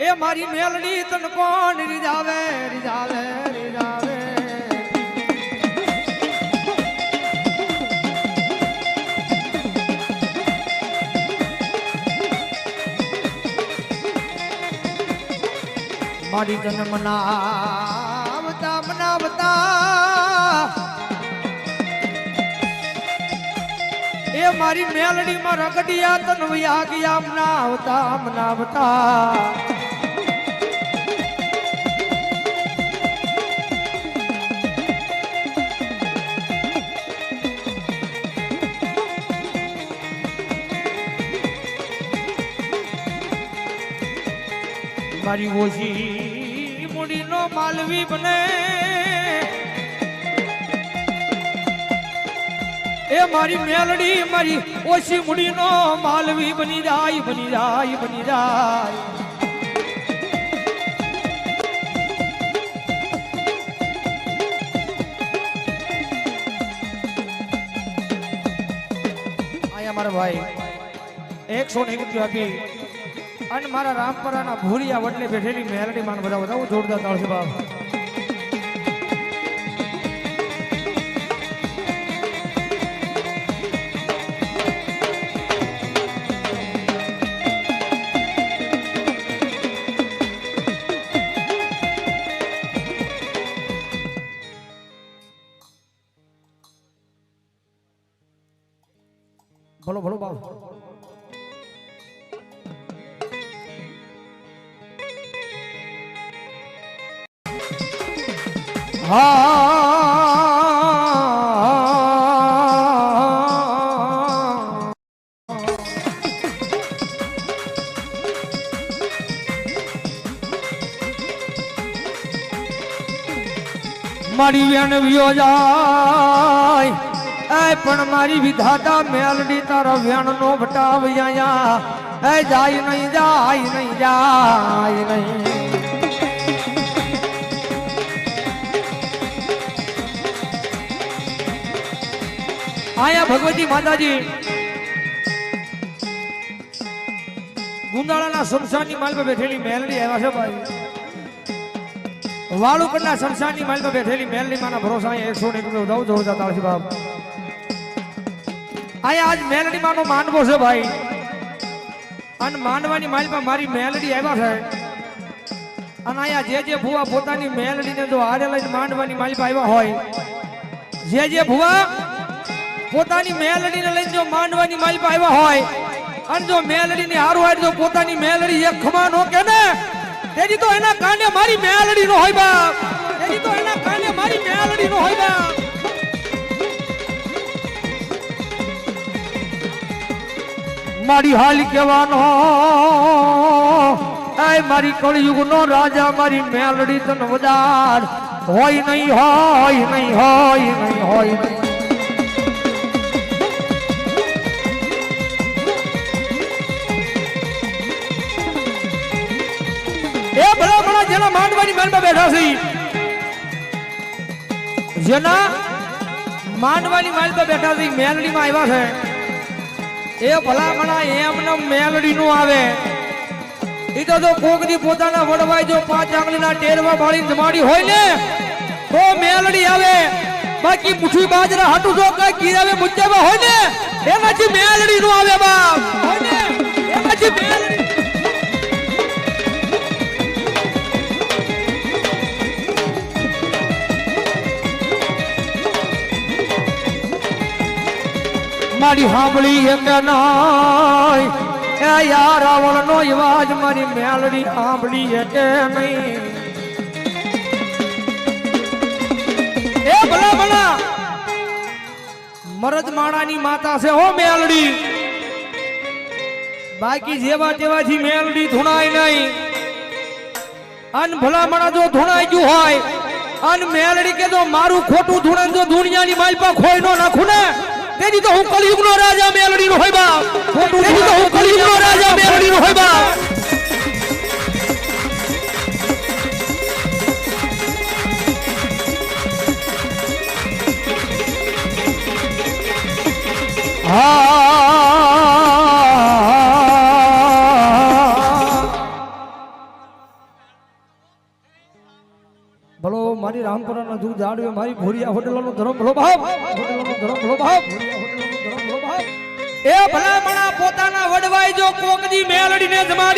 એ મારી મેલડી તન કોણ રીજાવે રીજાવે રીજાવે મારી તન મનાવતા મનાવતા, એ મારી મેલડીમાં રગડિયા તન વ્યાગ્યા મનાવતા મનાવતા. મારી ઓછી મૂડીનો માલવી બને. એ મારી મેલડી, મારી ઓછી મૂડીનો માલવી બની જાય બની જાય બની જાય. અહીંયા મારા ભાઈ, એકસો ને એક રૂપિયા આપી. અને મારા રામપરાના ભૂરિયા વડલે બેઠેલી મેલડી માન બધા બધા જોરદાર તાળ છે બાપ. ભલો ભલો બાપ. મારી વેણ વિયો જાય. એ પણ મારી વિધાતા મેલડી તારા વેણ નો ભટાવ્યા એ જાય નહીં જાય નહીં જાય નહીં. આયા ભગવતી માતાજી. ગુંદાળાના શમશાનની માલ પર બેઠેલી મેલડી આવ્યા છે ભાઈ. વાળુકરના શમશાનની માલ પર બેઠેલી મેલડી માના ભરોસા એકસો ને એકસો દઉં જોરદાર તાળસી બાપ. અહીંયા આજ મેલડી માનો માનવો છે ભાઈ. અને માનવાની માલ પર મારી મેલડી આવ્યા છે. અને અહીંયા જે જે ભુવા પોતાની મેલડીને જો હારે લઈને માંડવાની માલ પર આવ્યા હોય, જે જે ભુવા પોતાની મેલડીને લઈને જો માંડવાની માલ પર આવ્યા હોય, અને જો મેલડીની હારું હાર જો પોતાની મેલડી એક ખમા નો કે ને? તેની તો એના કાને મારી મેલડી નો હોય બાપ. તેની તો એના કાને મારી મેલડી નો હોય બાપ. મારી હાલ કહેવાનો એ મારી કળયુગ નો રાજા, મારી મેલડી તન વધાર. હોય નહીં હોય નહીં હોય નહીં હોય નહીં. ભલા માંડવાની મહેલમાં બેઠા છે જેના માંડવાની મહેલ પર બેઠા છે મેલડીમાં આવ્યા છે. એ ભલામણા ભલા એમને મેલડી નું આવે. એ તો જો કોકની પોતાના વડવાય જો પાંચ આંગળીના ટેરવા બાળી જમાડી હોય ને, તો મેલડી આવે. બાકી મુઠી બાજરા હાટું જો કઈ ગીરાવે મુજ્જામાં હોય ને, એનાથી મેલડી નું મારી હાંભળી એક નાય. એ યાર રાવણ નો અવાજ મારી મેલડી હાંભળી કે નહીં. એ ભલા ભલા. માણાની માતા છે હો મેલડી. બાકી જેવા તેવાથી મેલડી ધૂણાય નહીં. અન ભલા મણા જો ધૂણાઈ ગયું હોય, અન મેલડી કે જો મારું ખોટું ધૂણે જો દુનિયાની માલપા ખોઈ નો નાખું ને. તેથી તો હું કલયુગ નો રાજા મેલડી નો હોય બા તેથી તો હું કલયુગ નો રાજા મેલડી નો હોય બા હા રામપુરાના દૂધ જાડવે મારી ભોરિયા હોટલોનો ધર્મ ભલો ભાવ હોટલોનો ધર્મ ભલો બાપ એ ભલામણા પોતાના વડવાઈ જો કોકની મેલડીને જમાડ્યો